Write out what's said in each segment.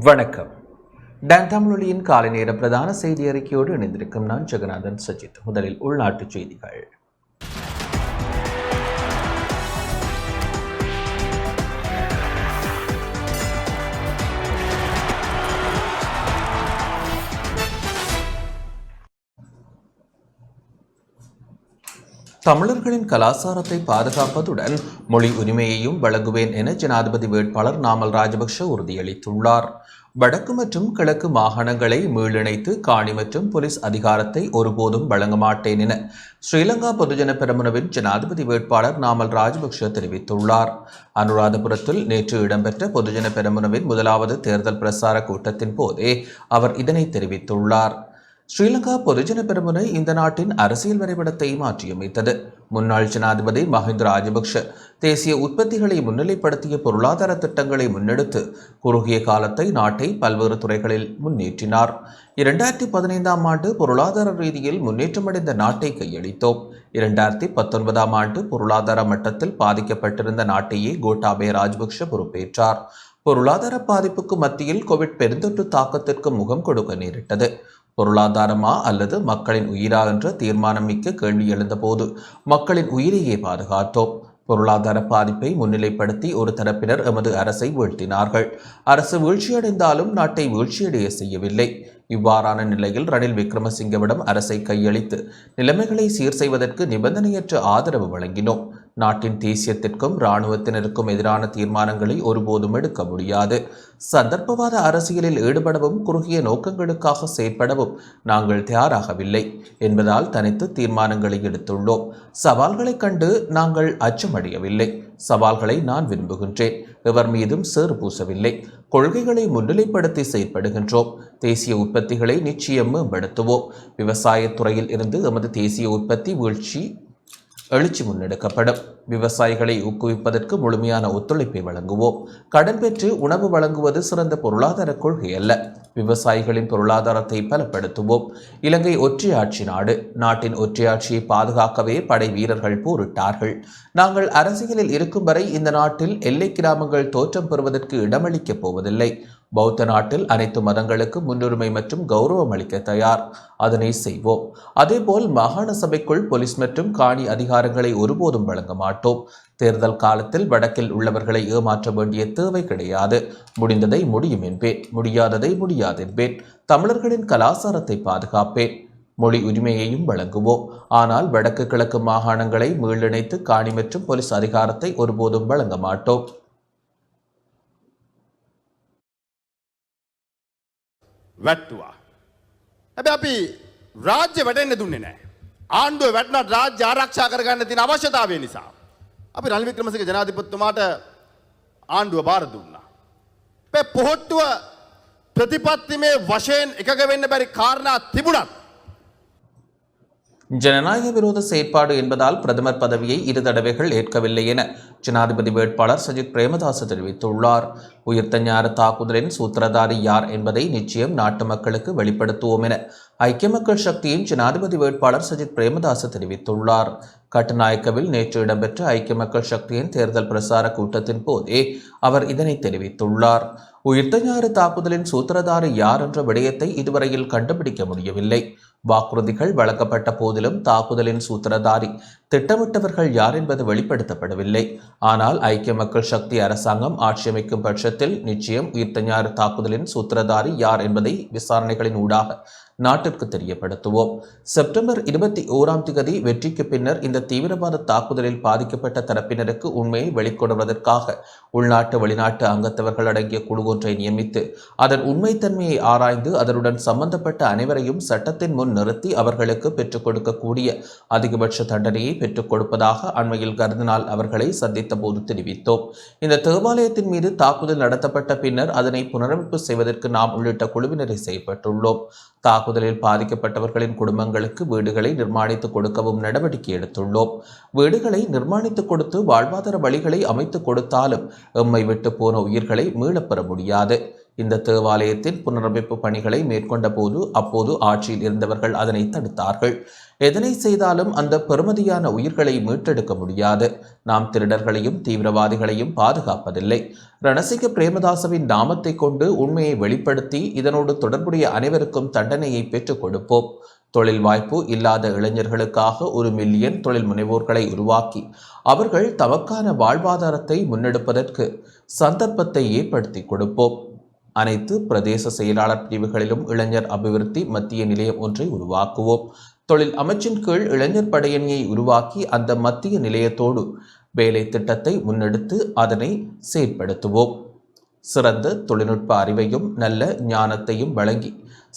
வணக்கம். டன் தமிழொலியின் காலை நேர பிரதான செய்தி அறிக்கையோடு இணைந்திருக்கும் நான் ஜெகநாதன் சஜித். முதலில் உள்நாட்டு செய்திகள். தமிழர்களின் கலாச்சாரத்தை பாதுகாப்பதுடன் மொழி உரிமையையும் வழங்குவேன் என ஜனாதிபதி வேட்பாளர் நாமல் ராஜபக்ஷ உறுதியளித்துள்ளார். வடக்கு மற்றும் கிழக்கு மாகாணங்களை மீளிணைத்து காணி மற்றும் போலீஸ் அதிகாரத்தை ஒருபோதும் வழங்க மாட்டேன் என ஸ்ரீலங்கா பொதுஜன பெரமுனவின் ஜனாதிபதி வேட்பாளர் நாமல் ராஜபக்ஷ தெரிவித்துள்ளார். அனுராதபுரத்தில் நேற்று இடம்பெற்ற பொதுஜன பெரமுனவின் முதலாவது தேர்தல் பிரசார கூட்டத்தின் போதே அவர் இதனை தெரிவித்துள்ளார். ஸ்ரீலங்கா பொதுஜன பெருமுனை இந்த நாட்டின் அரசியல் வரைபடத்தை மாற்றியமைத்தது முன்னாள் ஜனாதிபதி மஹிந்த ராஜபக்ஷ தேசிய உற்பத்திகளை முன்னிலைப்படுத்திய பொருளாதார திட்டங்களை முன்னெடுத்து குறுகிய காலத்தை நாட்டை பல்வேறு துறைகளில் முன்னேற்றினார். இரண்டாயிரத்தி பதினைந்தாம் ஆண்டு பொருளாதார ரீதியில் முன்னேற்றமடைந்த நாட்டை கையளித்தோம். இரண்டாயிரத்தி பத்தொன்பதாம் ஆண்டு பொருளாதார மட்டத்தில் பாதிக்கப்பட்டிருந்த நாட்டையே கோட்டாபய ராஜபக்ஷ பொறுப்பேற்றார். பொருளாதார பாதிப்புக்கு மத்தியில் கோவிட் பெருந்தொற்று தாக்கத்திற்கு முகம் கொடுக்க நேரிட்டது. பொருளாதாரமா அல்லது மக்களின் உயிரா என்ற தீர்மானம் மிக்க கேள்வி எழுந்தபோது மக்களின் உயிரையே பாதுகாத்தோம். பொருளாதார பாதிப்பை முன்னிலைப்படுத்தி ஒரு தரப்பினர் எமது அரசை வீழ்த்தினார்கள். அரசு வீழ்ச்சியடைந்தாலும் நாட்டை வீழ்ச்சியடைய செய்யவில்லை. இவ்வாறான நிலையில் ரணில் விக்ரமசிங்கவிடம் அரசை கையளித்து நிலைமைகளை சீர் செய்வதற்கு நிபந்தனையற்ற ஆதரவு வழங்கினோம். நாட்டின் தேசியத்திற்கும் இராணுவத்தினருக்கும் எதிரான தீர்மானங்களை ஒருபோதும் எடுக்க முடியாது. சந்தர்ப்பவாத அரசியலில் ஈடுபடவும் குறுகிய நோக்கங்களுக்காக செயற்படவும் நாங்கள் தயாராகவில்லை என்பதால் தனித்து தீர்மானங்களை எடுத்துள்ளோம். சவால்களைக் கண்டு நாங்கள் அச்சமடையவில்லை. சவால்களை நான் விரும்புகின்றேன். எவர் மீதும் சேறு பூசவில்லை. கொள்கைகளை முன்னிலைப்படுத்தி செயற்படுகின்றோம். தேசிய உற்பத்திகளை நிச்சயம் மேம்படுத்துவோம். விவசாயத்துறையில் இருந்து எமது தேசிய உற்பத்தி வீழ்ச்சி எழுச்சி முன்னெடுக்கப்படும். விவசாயிகளை ஊக்குவிப்பதற்கு முழுமையான ஒத்துழைப்பை வழங்குவோம். கடன் பெற்று உணவு வழங்குவது சிறந்த பொருளாதார கொள்கை அல்ல. விவசாயிகளின் பொருளாதாரத்தை பலப்படுத்துவோம். இலங்கை ஒற்றையாட்சி நாடு. நாட்டின் ஒற்றையாட்சியை பாதுகாக்கவே படை வீரர்கள் போரிட்டார்கள். நாங்கள் அரசியலில் இருக்கும் வரை இந்த நாட்டில் எல்லை கிராமங்கள் தோற்றம் பெறுவதற்கு இடமளிக்கப் போவதில்லை. பௌத்த நாட்டில் அனைத்து மதங்களுக்கு முன்னுரிமை மற்றும் கௌரவம் அளிக்க தயார். அதனை செய்வோம். அதேபோல் மாகாண சபைக்குள் போலீஸ் மற்றும் காணி அதிகாரங்களை ஒருபோதும் வழங்க மாட்டோம். தேர்தல் காலத்தில் வடக்கில் உள்ளவர்களை ஏமாற்ற வேண்டிய தேவை கிடையாது. முடிந்ததை முடியும் என்பேன். முடியாததை முடியாது என்பேன். தமிழர்களின் கலாச்சாரத்தை பாதுகாப்பேன். மொழி உரிமையையும் வழங்குவோம். ஆனால் வடக்கு கிழக்கு மாகாணங்களை மீளிணைத்து காணி மற்றும் போலீஸ் அதிகாரத்தை ஒருபோதும் வழங்க மாட்டோம். වැට්ටුවා. හැබැ අපි රාජ්‍ය වැටෙන්න්න දුන්නේ නෑ. ආණ්ඩුව වැටනත් රාජ්‍ය ආරක්ෂා කරගන්න තින අවශ්‍යතාවය නිසා. අපි රනිවික්‍රමසික ජනාධිපත්තුමාට ආණ්ඩුව බාර දුන්නා. පෙ පොහොට්ටුව ප්‍රතිපත්තිමේ වශයෙන් එකග වෙන්න බැරි කාරණා තිබුණත්. ஜனநாயக விரோத செயற்பாடு என்பதால் பிரதமர் பதவியை இரு தடவைகள் ஏற்கவில்லை என ஜனாதிபதி வேட்பாளர் சஜித் பிரேமதாச தெரிவித்துள்ளார். உயிர்த்த ஞான தாக்குதலின் சூத்திரதாரி யார் என்பதை நிச்சயம் நாட்டு மக்களுக்கு வெளிப்படுத்துவோம் என ஐக்கிய மக்கள் சக்தியின் ஜனாதிபதி வேட்பாளர் சஜித் பிரேமதாச தெரிவித்துள்ளார். கட்டுநாயக்கவில் நேற்று இடம்பெற்ற ஐக்கிய மக்கள் சக்தியின் தேர்தல் பிரசார கூட்டத்தின் போதே அவர் இதனை தெரிவித்துள்ளார். உயிர்த்த தாக்குதலின் சூத்திரதாரி யார் என்ற விடயத்தை இதுவரையில் கண்டுபிடிக்க முடியவில்லை. வாக்குறுதிகள் வழங்கப்பட்ட போதிலும் தாக்குதலின் சூத்திரதாரி திட்டமிட்டவர்கள் யார் என்பது வெளிப்படுத்தப்படவில்லை. ஆனால் ஐக்கிய மக்கள் சக்தி அரசாங்கம் ஆட்சியமைக்கும் பட்சத்தில் நிச்சயம் உயிர்த்த தாக்குதலின் சூத்திரதாரி யார் என்பதை விசாரணைகளின் ஊடாக நாட்டிற்கு தெரியப்படுத்துவோம். செப்டம்பர் இருபத்தி ஓராம் திகதி வெற்றிக்கு பின்னர் இந்த தீவிரவாத தாக்குதலில் பாதிக்கப்பட்ட தரப்பினருக்கு உண்மையை வெளிக்கொடுவதற்காக உள்நாட்டு வெளிநாட்டு அங்கத்தவர்கள் அடங்கிய குழு ஒன்றை நியமித்து அதன் உண்மைத்தன்மையை ஆராய்ந்து அதனுடன் சம்பந்தப்பட்ட அனைவரையும் சட்டத்தின் முன் நிறுத்தி அவர்களுக்கு பெற்றுக் கொடுக்கக்கூடிய அதிகபட்ச தண்டனையை பெற்றுக் கொடுப்பதாக அண்மையில் கருதினால் அவர்களை சந்தித்த போது தெரிவித்தோம். இந்த தேவாலயத்தின் மீது தாக்குதல் நடத்தப்பட்ட பின்னர் அதனை புனரமைப்பு செய்வதற்கு நாம் உள்ளிட்ட குழுவினரை செய்யப்பட்டுள்ளோம் தாக்குதலில் பாதிக்கப்பட்டவர்களின் குடும்பங்களுக்கு வீடுகளை நிர்மாணித்துக் கொடுக்கவும் நடவடிக்கை எடுத்துள்ளோம். வீடுகளை நிர்மாணித்துக் கொடுத்து வாழ்வாதார வழிகளை அமைத்துக் கொடுத்தாலும் எம்மை விட்டு போன உயிர்களை மீளப்பெற முடியாது. இந்த தேவாலயத்தின் புனரமைப்பு பணிகளை மேற்கொண்ட போது அப்போது ஆட்சியில் இருந்தவர்கள் அதனை தடுத்தார்கள். எதனை செய்தாலும் அந்த பெறுமதியான உயிர்களை மீட்டெடுக்க முடியாது. நாம் திருடர்களையும் தீவிரவாதிகளையும் பாதுகாப்பதில்லை. ரணசிக பிரேமதாசவின் நாமத்தை கொண்டு உண்மையை வெளிப்படுத்தி இதனோடு தொடர்புடைய அனைவருக்கும் தண்டனையை பெற்றுக் கொடுப்போம். தொழில் வாய்ப்பு இல்லாத இளைஞர்களுக்காக ஒரு மில்லியன் தொழில் முனைவோர்களை உருவாக்கி அவர்கள் தமக்கான வாழ்வாதாரத்தை முன்னெடுப்பதற்கு சந்தர்ப்பத்தை ஏற்படுத்தி கொடுப்போம். அனைத்து பிரதேச செயலாளர் பிரிவுகளிலும் இளைஞர் அபிவிருத்தி மத்திய நிலையம் ஒன்றை உருவாக்குவோம். தொழில் அமைச்சின் கீழ் இளைஞர் படையணியை உருவாக்கி அந்த மத்திய நிலையத்தோடு வேலை திட்டத்தை முன்னெடுத்து அதனை செயற்படுத்துவோம். சிறந்த தொழில்நுட்ப அறிவையும் நல்ல ஞானத்தையும் வழங்கி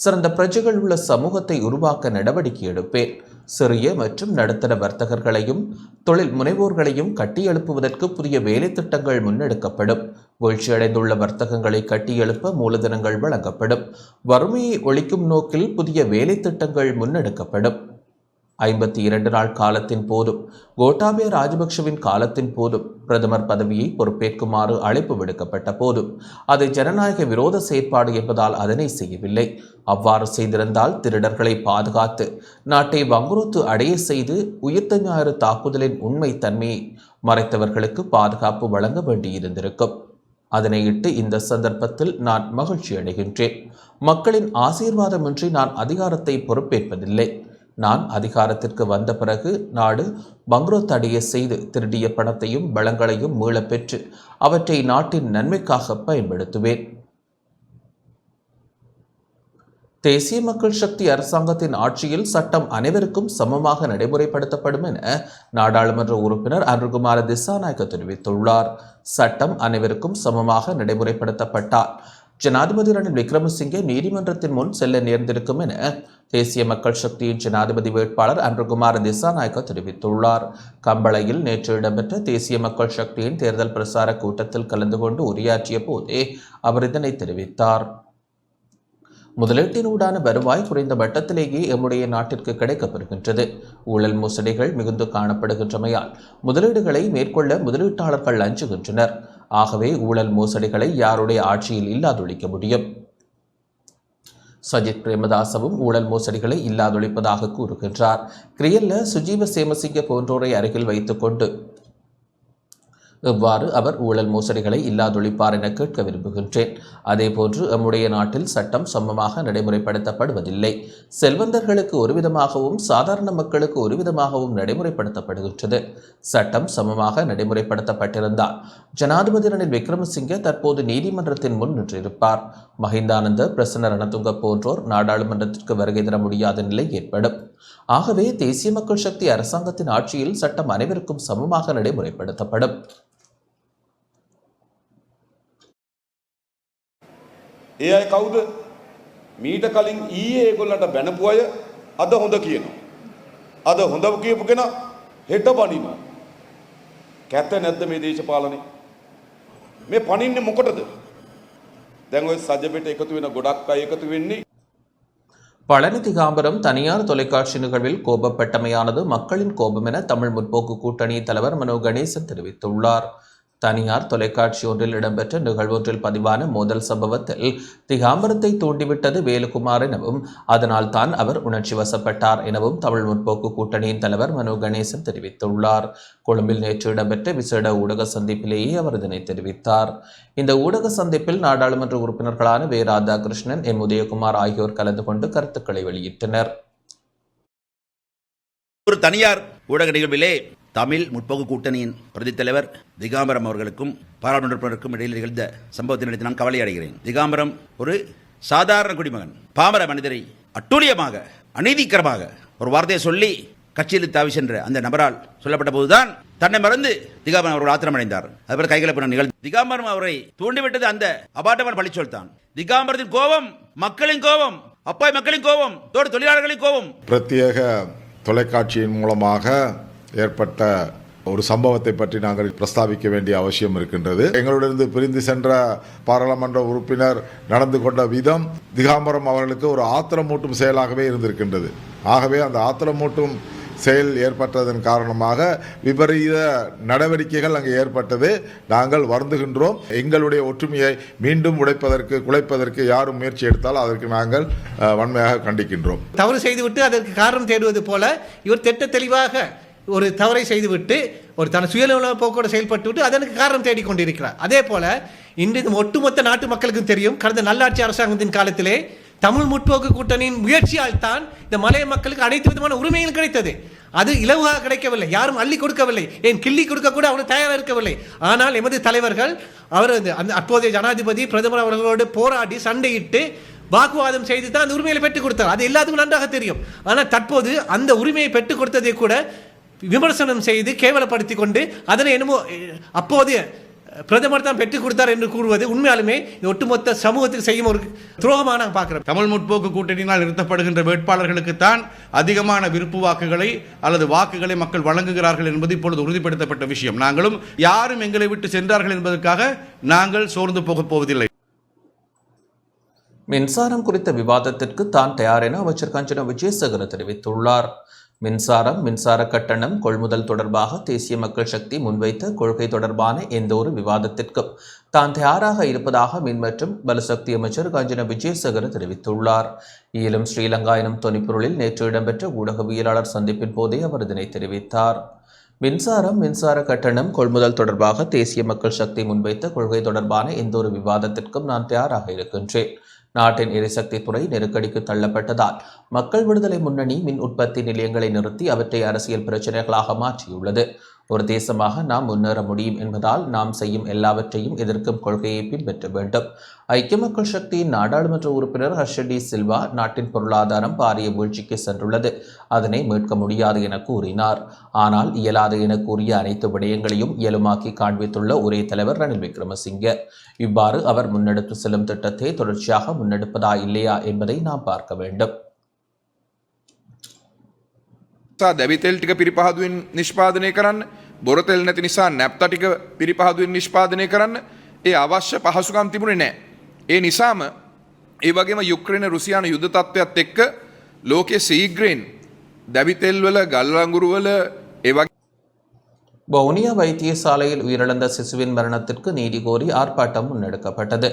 சிறந்த பிரஜைகள் உள்ள சமூகத்தை உருவாக்க நடவடிக்கை எடுப்பேன். சிறிய மற்றும் நடுத்தர வர்த்தகர்களையும் தொழில் முனைவோர்களையும் கட்டியெழுப்புவதற்கு புதிய வேலை திட்டங்கள் முன்னெடுக்கப்படும். வீழ்ச்சியடைந்துள்ள வர்த்தகங்களை கட்டியெழுப்ப மூலதனங்கள் வழங்கப்படும். வறுமையை ஒழிக்கும் நோக்கில் புதிய வேலை திட்டங்கள் முன்னெடுக்கப்படும். ஐம்பத்தி இரண்டு நாள் காலத்தின் போதும் கோட்டாபய ராஜபக்ஷவின் காலத்தின் போதும் பிரதமர் பதவியை பொறுப்பேற்குமாறு அழைப்பு விடுக்கப்பட்ட போதும் அது ஜனநாயக விரோத செயற்பாடு என்பதால் அதனை செய்யவில்லை. அவ்வாறு செய்திருந்தால் திருடர்களை பாதுகாத்து நாட்டை வங்குரோத்து அடைய செய்து உயிர்த்த ஞாயிறு தாக்குதலின் உண்மை தன்மையை மறைத்தவர்களுக்கு பாதுகாப்பு வழங்க வேண்டியிருந்திருக்கும். அதனையிட்டு இந்த சந்தர்ப்பத்தில் நான் மகிழ்ச்சி அடைகின்றேன் மக்களின் ஆசீர்வாதமின்றி நான் அதிகாரத்தை பொறுப்பேற்பதில்லை. நான் அதிகாரத்திற்கு வந்த பிறகு நாடு பங்க்ரோத் அடைய செய்து திருடிய பணத்தையும் வளங்களையும் மீளப் பெற்று அவற்றை நாட்டின் நன்மைக்காக பயன்படுத்துவேன். தேசிய மக்கள் சக்தி அரசாங்கத்தின் ஆட்சியில் சட்டம் அனைவருக்கும் சமமாக நடைமுறைப்படுத்தப்படும் என நாடாளுமன்ற உறுப்பினர் அருகுமார திசாநாயக்க தெரிவித்துள்ளார். சட்டம் அனைவருக்கும் சமமாக நடைமுறைப்படுத்தப்பட்டார். ஜனாதிபதி ரணில் விக்ரமசிங்கே நீதிமன்றத்தின் முன் செல்ல நேர்ந்திருக்கும் என தேசிய மக்கள் சக்தியின் ஜனாதிபதி வேட்பாளர் அன்றுகுமார் திசாநாயக்க தெரிவித்துள்ளார். கம்பளையில் நேற்று இடம்பெற்ற தேசிய மக்கள் சக்தியின் தேர்தல் பிரசார கூட்டத்தில் கலந்து கொண்டு உரையாற்றிய போதே அவர் இதனை தெரிவித்தார். முதலீட்டினூடான வருவாய் குறைந்த மட்டத்திலேயே எம்முடைய நாட்டிற்கு கிடைக்கப்பெறுகின்றது. ஊழல் மோசடிகள் மிகுந்து காணப்படுகின்றமையால் முதலீடுகளை மேற்கொள்ள முதலீட்டாளர்கள் அஞ்சுகின்றனர். ஆகவே ஊழல் மோசடிகளை யாருடைய ஆட்சியில் இல்லாதொழிக்க முடியும்? சஜித் பிரேமதாசவும் ஊழல் மோசடிகளை இல்லாதொழிப்பதாக கூறுகின்றார். கிரியல்ல சுஜீவ சேமசிங்க போன்றோரை அருகில் வைத்துக்கொண்டு இவ்வாறு அவர் ஊழல் மோசடிகளை இல்லாதொழிப்பார் என கேட்க விரும்புகின்றேன். அதேபோன்று நம்முடைய நாட்டில் சட்டம் சமமாக நடைமுறைப்படுத்தப்படுவதில்லை. செல்வந்தர்களுக்கு ஒரு விதமாகவும் சாதாரண மக்களுக்கு ஒரு விதமாகவும் நடைமுறைப்படுத்தப்படுகின்றது. சட்டம் சமமாக நடைமுறைப்படுத்தப்பட்டிருந்தால் ஜனாதிபதி ரணில் விக்ரமசிங்கே தற்போது நீதிமன்றத்தின் முன் நின்றிருப்பார். மஹிந்தானந்த பிரசன்ன ரணதுங்க போன்றோர் நாடாளுமன்றத்திற்கு வருகை தர முடியாத நிலை ஏற்படும். ஆகவே தேசிய மக்கள் சக்தி அரசாங்கத்தின் ஆட்சியில் சட்டம் அனைவருக்கும் சமமாக நடைமுறைப்படுத்தப்படும். ඒ අය කවුද මීට කලින් ඊයේ ඒගොල්ලන්ට බැනපු අය අද හොඳ කියනවා. අද හොඳ කියපු කෙනා හෙට පනිනවා. කැත නැද්ද මේ දේශපාලනේ? මේ පනින්නේ මොකටද? දැන් ඔය සජබෙට එකතු වෙන ගොඩක් අය එකතු වෙන්නේ பழனி திகாம்பரம் தனியார் தொலைக்காட்சி நிகழ்வில் கோபப்பட்டமையானது மக்களின் கோபம் என தமிழ் முற்போக்கு கூட்டணி தலைவர் மனோ கணேசன் தெரிவித்துள்ளார் தனியார் தொலைக்காட்சி ஒன்றில் இடம்பெற்ற நிகழ்வொன்றில் பதிவான மோதல் சம்பவத்தில் திகாம்பரத்தை தூண்டிவிட்டது வேலுக்குமார் எனவும் அதனால் தான் அவர் உணர்ச்சி வசப்பட்டார் எனவும் தமிழ் முற்போக்கு கூட்டணியின் தலைவர் மனோ கணேசன் தெரிவித்துள்ளார். கொழும்பில் நேற்று இடம்பெற்ற விசேட ஊடக சந்திப்பிலேயே அவர் இதனை தெரிவித்தார். இந்த ஊடக சந்திப்பில் நாடாளுமன்ற உறுப்பினர்களான வே. ராதாகிருஷ்ணன் எம். உதயகுமார் ஆகியோர் கலந்து கொண்டு கருத்துக்களை வெளியிட்டனர். ஒரு தனியார் ஊடக நிகழ்விலே தமிழ் முற்போக்கு கூட்டணியின் பிரதி தலைவர் திகாம்பரம் அவர்களுக்கும் பாராளுமன்ற உறுப்பினருக்கும் இடையில் நிகழ்ந்த சம்பவத்தை நினைத்து நான் கவலை அடைகிறேன். திகாம்பரம் ஒரு சாதாரண குடிமகன். பாமர மனிதரை அட்டூழியமாக அநீதிக்கரமாக ஒரு வார்த்தையை சொல்லி கட்சியில் தாவி சென்ற அந்த நபரால் சொல்லப்பட்ட போதுதான் தன்னை மறந்து திகாம்பரம் அவர்கள் ஆத்திரமடைந்தார். அதுபோல கைகலப்பின நிகழ்ந்து திகாம்பரம் அவரை தூண்டிவிட்டது அந்த அபாட்டமான பழிச்சொல் தான். திகாம்பரத்தின் கோபம் மக்களின் கோபம் அப்பாய் மக்களின் கோபம் தோடு தொழிலாளர்களின் கோபம். பிரத்யேக தொலைக்காட்சியின் மூலமாக ஏற்பட்ட ஒரு சம்பவத்தை பற்றி நாங்கள் பிரஸ்தாபிக்க வேண்டிய அவசியம் இருக்கின்றது. எங்களிடந்து பிரிந்து சென்ற பாராளுமன்ற உறுப்பினர் நடந்து கொண்ட விதம் திகாம்பரம் அவர்களுக்கு ஒரு ஆத்திரமூட்டும் செயலாகவே இருந்திருக்கின்றது. ஆகவே அந்த ஆத்திரமூட்டும் செயல் ஏற்பட்டதன் காரணமாக விபரீத நடவடிக்கைகள் அங்கு ஏற்பட்டது. நாங்கள் வருந்துகின்றோம். எங்களுடைய ஒற்றுமையை மீண்டும் உடைப்பதற்கு குலைப்பதற்கு யாரும் முயற்சி எடுத்தால் அதற்கு நாங்கள் வன்மையாக கண்டிக்கின்றோம். தவறு செய்துவிட்டு அதற்கு காரணம் தேடுவது போல இவர் திட்ட தெளிவாக ஒரு தவறை செய்துவிட்டு ஒரு தன் சுயநல போக்கோடு செயல்பட்டு விட்டு அதனுக்கு காரணம் தேடிக்கொண்டிருக்கிறார். அதே போல இன்று ஒட்டுமொத்த நாட்டு மக்களுக்கும் தெரியும் கடந்த நல்லாட்சி அரசாங்கத்தின் காலத்திலே தமிழ் முற்போக்கு கூட்டணியின் முயற்சியால் தான் இந்த மலைய மக்களுக்கு அனைத்து விதமான உரிமைகள் கிடைத்தது. அது இலவாக கிடைக்கவில்லை யாரும் அள்ளி கொடுக்கவில்லை ஏன் கிள்ளி கொடுக்க கூட அவர் தயாராக இருக்கவில்லை. ஆனால் எமது தலைவர்கள் அவர் அந்த- அந்த அப்போதைய ஜனாதிபதி பிரதமர் அவர்களோடு போராடி சண்டையிட்டு வாக்குவாதம் செய்து தான் அந்த உரிமையை பெற்றுக் கொடுத்தார். அது எல்லாத்துக்கும் நன்றாக தெரியும். ஆனால் தற்போது அந்த உரிமையை பெற்றுக் கொடுத்ததை கூட விமர்சனம் செய்து கேவலப்படுத்தி கொண்டு அதனை என்னமோ அஹ், அப்போதைய பிரதமர் தான் பெற்றுக் கொடுத்தார் என்று கூறுவது உண்மையாலுமே இந்த ஒட்டுமொத்த சமூகத்துக்கு செய்யும் ஒரு துரோகமாக நான் பார்க்கிறேன் தமிழ் முற்போக்கு கூட்டணியினால் நிறுத்தப்படுகின்ற வேட்பாளர்களுக்குத்தான் அதிகமான விருப்பு வாக்குகளை அல்லது வாக்குகளை மக்கள் வழங்குகிறார்கள் என்பது இப்பொழுது உறுதிப்படுத்தப்பட்ட விஷயம். நாங்களும் யாரும் எங்களை விட்டு சென்றார்கள் என்பதற்காக நாங்கள் சோர்ந்து போகப் போவதில்லை. மின்சாரம் குறித்த விவாதத்திற்கு தான் தயார் என அமைச்சர் கஞ்சன விஜயசேகர தெரிவித்துள்ளார். மின்சாரம் மின்சார கட்டணம் கொள்முதல் தொடர்பாக தேசிய மக்கள் சக்தி முன்வைத்த கொள்கை தொடர்பான எந்த ஒரு விவாதத்திற்கும் தான் தயாராக இருப்பதாக மின் மற்றும் பலசக்தி அமைச்சர் கஞ்சன விஜயசகர் தெரிவித்துள்ளார். ஈழம் ஸ்ரீலங்கா எனும் தொனிப்பொருளில் நேற்று இடம்பெற்ற ஊடகவியலாளர் சந்திப்பின் போதே அவர் இதனை தெரிவித்தார். மின்சாரம் மின்சார கட்டணம் கொள்முதல் தொடர்பாக தேசிய மக்கள் சக்தி முன்வைத்த கொள்கை தொடர்பான எந்த ஒரு விவாதத்திற்கும் நான் தயாராக இருக்கின்றேன். நாட்டின் எரிசக்தி துறை நெருக்கடிக்கு தள்ளப்பட்டதால் மக்கள் விடுதலை முன்னணி மின் உற்பத்தி நிலையங்களை நிறுத்தி அவற்றை அரசியல் பிரச்சனைகளாக மாற்றியுள்ளது. ஒரு தேசமாக நாம் முன்னேற முடியும் என்பதால் நாம் செய்யும் எல்லாவற்றையும் எதிர்க்கும் கொள்கையை பின்பற்ற வேண்டும். ஐக்கிய மக்கள் சக்தியின் நாடாளுமன்ற உறுப்பினர் ஹர்ஷடி சில்வா நாட்டின் பொருளாதாரம் பாரிய வீழ்ச்சிக்கு சென்றுள்ளது. அதனை மீட்க முடியாது என கூறினார். ஆனால் இயலாது என கூறிய அனைத்து விடயங்களையும் இயலுமாக்கி காண்பித்துள்ள ஒரே தலைவர் ரணில் விக்ரமசிங்க. இவ்வாறு அவர் முன்னெடுத்து செல்லும் திட்டத்தை தொடர்ச்சியாக முன்னெடுப்பதா இல்லையா என்பதை நாம் பார்க்க வேண்டும். නිසා දැවිතෙල් ටික පිරිපහදුවෙන් නිෂ්පාදනය කරන්න බොරතෙල් නැති නිසා නැප්ත ටික පිරිපහදුවෙන් නිෂ්පාදනය කරන්න ඒ අවශ්‍ය පහසුකම් තිබුණේ නෑ. ඒ නිසාම ඒ වගේම යුක්්‍රණ රුසියාන යුද්ධ තත්ත්වයක් එක්ක ලෝකෙ සීග්‍රයෙන් දැවිතෙල්වල ගල්ලංගුරුවල ඒවගේ வவுனியா வைத்தியசாலையில் உயிரிழந்த சிசுவின் மரணத்திற்கு நீதி கோரி ஆர்ப்பாட்டம் முன்னெடுக்கப்பட்டது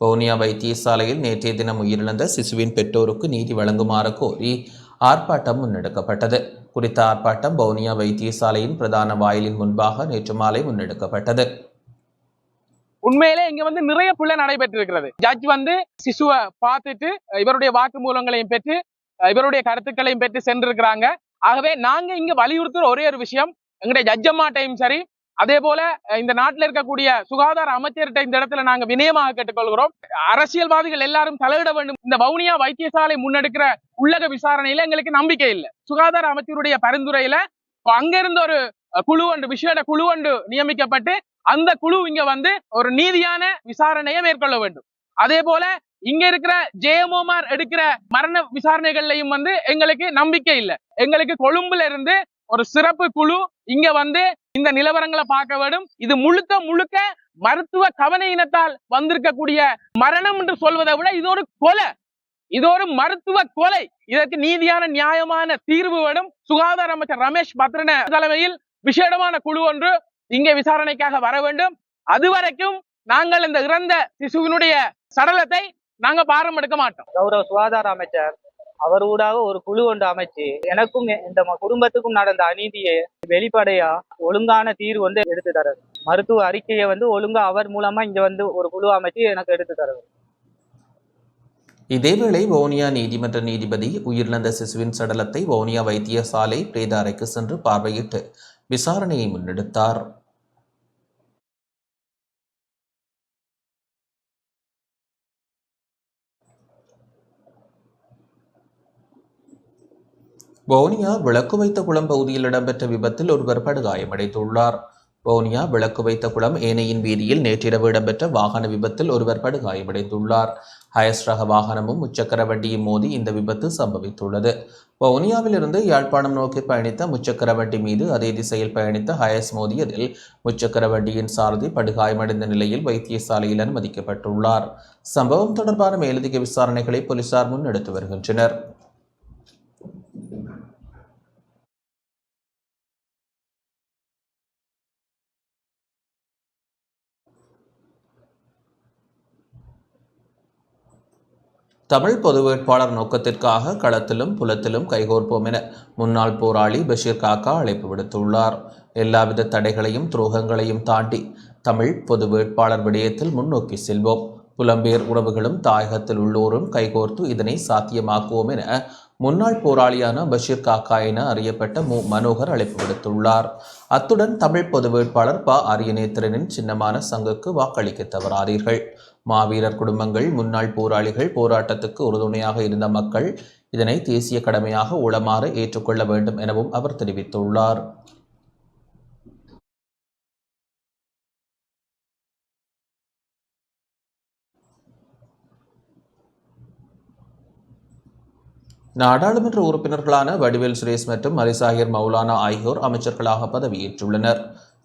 வவுனியா வைத்தியசாலையில் நேற்றைய தினம் உயிரிழந்த சிசுவின் பெற்றோருக்கு நீதி வழங்குமாறு கோரி ஆர்ப்பாட்டம் முன்னெடுக்கப்பட்டது. குறித்த ஆர்ப்பாட்டம் வவுனியா வைத்தியசாலையின் பிரதான வாயிலின் முன்பாக நேற்று மாலை முன்னெடுக்கப்பட்டது. உண்மையிலே இங்க வந்து நிறைய புள்ள நடைபெற்று இருக்கிறது ஜட்ஜ் வந்து சிசுவை பார்த்துட்டு இவருடைய வாக்குமூலங்களையும் பெற்று இவருடைய கருத்துக்களையும் பெற்று சென்றிருக்கிறாங்க. ஆகவே நாங்க இங்க வலியுறுத்துற ஒரே ஒரு விஷயம் எங்களுடைய ஜட்ஜம்மாட்டையும் சரி அதே போல இந்த நாட்டில் இருக்கக்கூடிய சுகாதார அமைச்சர்கிட்ட இந்த இடத்துல நாங்க வினயமாக கேட்டுக்கொள்கிறோம். அரசியல்வாதிகள் எல்லாரும் தலையிட வேண்டும். இந்த வவுனியா வைத்தியசாலை முன்னெடுக்கிற உள்ளக விசாரணையில எங்களுக்கு நம்பிக்கை இல்லை. சுகாதார அமைச்சருடைய பரிந்துரையில அங்கிருந்து ஒரு குழு ஒன்று விசேட குழு ஒன்று நியமிக்கப்பட்டு அந்த குழு இங்க வந்து ஒரு நீதியான விசாரணையை மேற்கொள்ள வேண்டும். அதே போல இங்க இருக்கிற ஜெயமோமார் எடுக்கிற மரண விசாரணைகள்லையும் வந்து எங்களுக்கு நம்பிக்கை இல்லை. எங்களுக்கு கொழும்புல இருந்து ஒரு சிறப்பு குழு இங்க வந்து இந்த நிலவரங்களை பார்க்க வேண்டும். இது முழுக்க முழுக்க மருத்துவ கவனையினத்தால் வந்திருக்கக்கூடிய மரணம் என்று சொல்வதை விட இது ஒரு கொலை. இது ஒரு மருத்துவ கொலை. இதற்கு நீதியான நியாயமான தீர்வு வேணும். சுகாதார அமைச்சர் ரமேஷ் பத்ரன தலைமையில் விசேடமான குழு ஒன்று இங்கே விசாரணைக்காக வர வேண்டும். அதுவரைக்கும் நாங்கள் இந்த இறந்த சிசுவினுடைய சடலத்தை நாங்க பாரம் எடுக்க மாட்டோம். கௌரவ சுகாதார அமைச்சர் அவர் ஊடாக ஒரு குழு ஒன்று அமைச்சு எனக்கும் இந்த குடும்பத்துக்கும் நடந்த அநீதியை வெளிப்படையா ஒழுங்கான தீர்வு வந்து எடுத்து தரது மருத்துவ அறிக்கையை வந்து ஒழுங்கா அவர் மூலமா இங்க வந்து ஒரு குழு அமைச்சு எனக்கு எடுத்து தரது இதேவேளை வவுனியா நீதிமன்ற நீதிபதி உயிரிழந்த சிசுவின் சடலத்தை வவுனியா வைத்தியசாலை பிரேத அறைக்கு சென்று பார்வையிட்டு விசாரணையை முன்னெடுத்தார். வவுனியா விளக்கு வைத்த குளம் பகுதியில் இடம்பெற்ற விபத்தில் ஒருவர் படுகாயமடைந்துள்ளார். வவுனியா விளக்கு வைத்த குளம் ஏனையின் வீதியில் நேற்றிரவு இடம்பெற்ற வாகன விபத்தில் ஒருவர் படுகாயமடைந்துள்ளார். ஹயஸ் ரக வாகனமும் முச்சக்கர வண்டியும் மோதி இந்த விபத்து சம்பவித்துள்ளது. வவுனியாவிலிருந்து யாழ்ப்பாணம் நோக்கி பயணித்த முச்சக்கர வண்டி மீது அதே திசையில் பயணித்த ஹயஸ் மோதியதில் முச்சக்கர வண்டியின் சாரதி படுகாயமடைந்த நிலையில் வைத்தியசாலையில் அனுமதிக்கப்பட்டுள்ளார். சம்பவம் தொடர்பான மேலதிக விசாரணைகளை போலீசார் முன்னெடுத்து வருகின்றனர். தமிழ் பொது வேட்பாளர் நோக்கத்திற்காக களத்திலும் புலத்திலும் கைகோர்ப்போம் என முன்னாள் போராளி பஷீர் காக்கா அழைப்பு விடுத்துள்ளார். எல்லாவித தடைகளையும் துரோகங்களையும் தாண்டி தமிழ் பொது வேட்பாளர் விடயத்தில் முன்னோக்கி செல்வோம். புலம்பெயர் உறவுகளும் தாயகத்தில் உள்ளோரும் கைகோர்த்து இதனை சாத்தியமாக்குவோம் என முன்னாள் போராளியான பஷீர் காக்கா என அறியப்பட்ட மு. மனோகர் அழைப்பு விடுத்துள்ளார். அத்துடன் தமிழ் பொது வேட்பாளர் ப. அரியநேத்திரனின் சின்னமான சங்குக்கு வாக்களிக்க தவறாதீர்கள். மாவீரர் குடும்பங்கள் முன்னாள் போராளிகள் போராட்டத்துக்கு உறுதுணையாக இருந்த மக்கள் இதனை தேசிய கடமையாக உளமாற ஏற்றுக்கொள்ள வேண்டும் எனவும் அவர் தெரிவித்துள்ளார். நாடாளுமன்ற உறுப்பினர்களான வடிவேல் சுரேஷ் மற்றும் மரிசாகிர் மௌலானா ஆகியோர் அமைச்சர்களாக பதவியேற்றுள்ளனர்.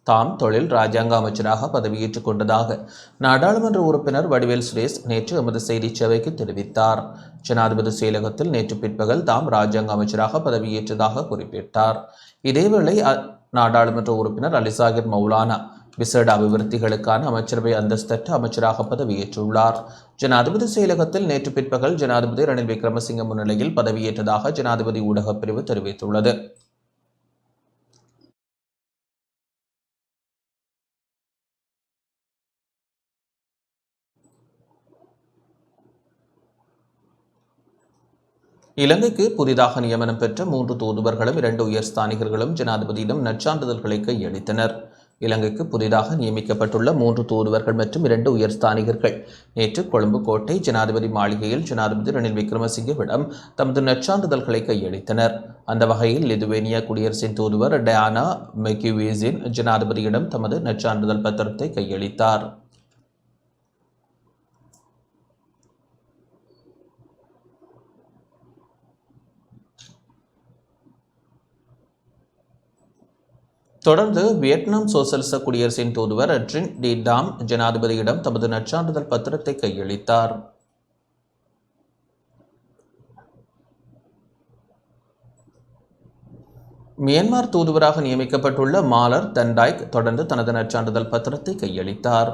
தாம் தொழில் ராஜாங்க அமைச்சராக பதவியேற்றுக் கொண்டதாக நாடாளுமன்ற உறுப்பினர் வடிவேல் சுரேஷ் நேற்று எமது செய்தி சேவைக்கு தெரிவித்தார். ஜனாதிபதி செயலகத்தில் நேற்று பிற்பகல் தாம் ராஜாங்க அமைச்சராக பதவியேற்றதாக குறிப்பிட்டார். இதேவேளை அ- நாடாளுமன்ற உறுப்பினர் அலிசாகிர் மௌலானா விசேட அபிவிருத்திகளுக்கான அமைச்சரவை அந்தஸ்தற்ற அமைச்சராக பதவியேற்றுள்ளார். ஜனாதிபதி செயலகத்தில் நேற்று பிற்பகல் ஜனாதிபதி ரணில் விக்ரமசிங்க முன்னிலையில் பதவியேற்றதாக ஜனாதிபதி ஊடகப் பிரிவு தெரிவித்துள்ளது. இலங்கைக்கு புதிதாக நியமனம் பெற்ற மூன்று தூதுவர்களும் இரண்டு உயர்ஸ்தானிகர்களும் ஜனாதிபதியிடம் நற்சான்றிதழ்களை கையளித்தனர். இலங்கைக்கு புதிதாக நியமிக்கப்பட்டுள்ள மூன்று தூதுவர்கள் மற்றும் இரண்டு உயர்ஸ்தானிகர்கள். நேற்று கொழும்பு கோட்டை ஜனாதிபதி மாளிகையில் ஜனாதிபதி ரணில் விக்ரமசிங்கவிடம் தமது நற்சான்றிதழ்களை கையளித்தனர். அந்த வகையில் லிதுவேனியா குடியரசின் தூதுவர் டயானா மெக்யூவேசின் ஜனாதிபதியிடம் தமது நற்சான்றிதழ் பத்திரத்தை கையளித்தார். தொடர்ந்து வியட்நாம் சோசலிச குடியரசின் தூதுவர் ட்ரின் டி டாம் ஜனாதிபதியிடம் தமது நற்சான்றிதழ் பத்திரத்தை கையளித்தார். மியான்மர் தூதுவராக நியமிக்கப்பட்டுள்ள மாலர் தண்டாய்க் தொடர்ந்து தனது நற்சான்றிதழ் பத்திரத்தை கையளித்தார்.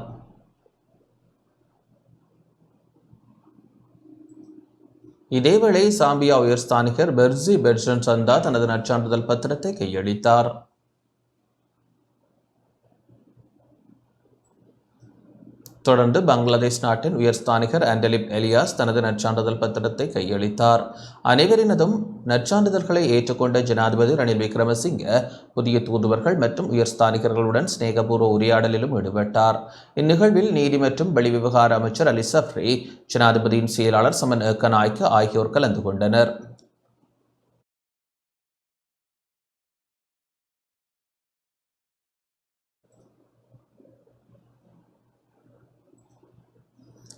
இதேவேளை சாம்பியா உயர்ஸ்தானிகர் பெர்சி பெர்ஜன் சந்தா தனது நற்சான்றிதழ் பத்திரத்தை கையளித்தார். தொடர்ந்து பங்களாதேஷ் நாட்டின் உயர்ஸ்தானிகர் ஆண்டலிப் எலியாஸ் தனது நற்சான்றிதழ் பத்திரத்தை கையளித்தார். அனைவரினதும் நற்சான்றிதழ்களை ஏற்றுக்கொண்ட ஜனாதிபதி ரணில் விக்ரமசிங்க புதிய தூதுவர்கள் மற்றும் உயர்ஸ்தானிகர்களுடன் சிநேகபூர்வ உரையாடலிலும் ஈடுபட்டார். இந்நிகழ்வில் நீதி மற்றும் வெளிவிவகார அமைச்சர் அலி சஃப்ரி ஜனாதிபதியின் செயலாளர் சமன் ஏக்கநாய்க்கு ஆகியோர் கலந்து கொண்டனர்.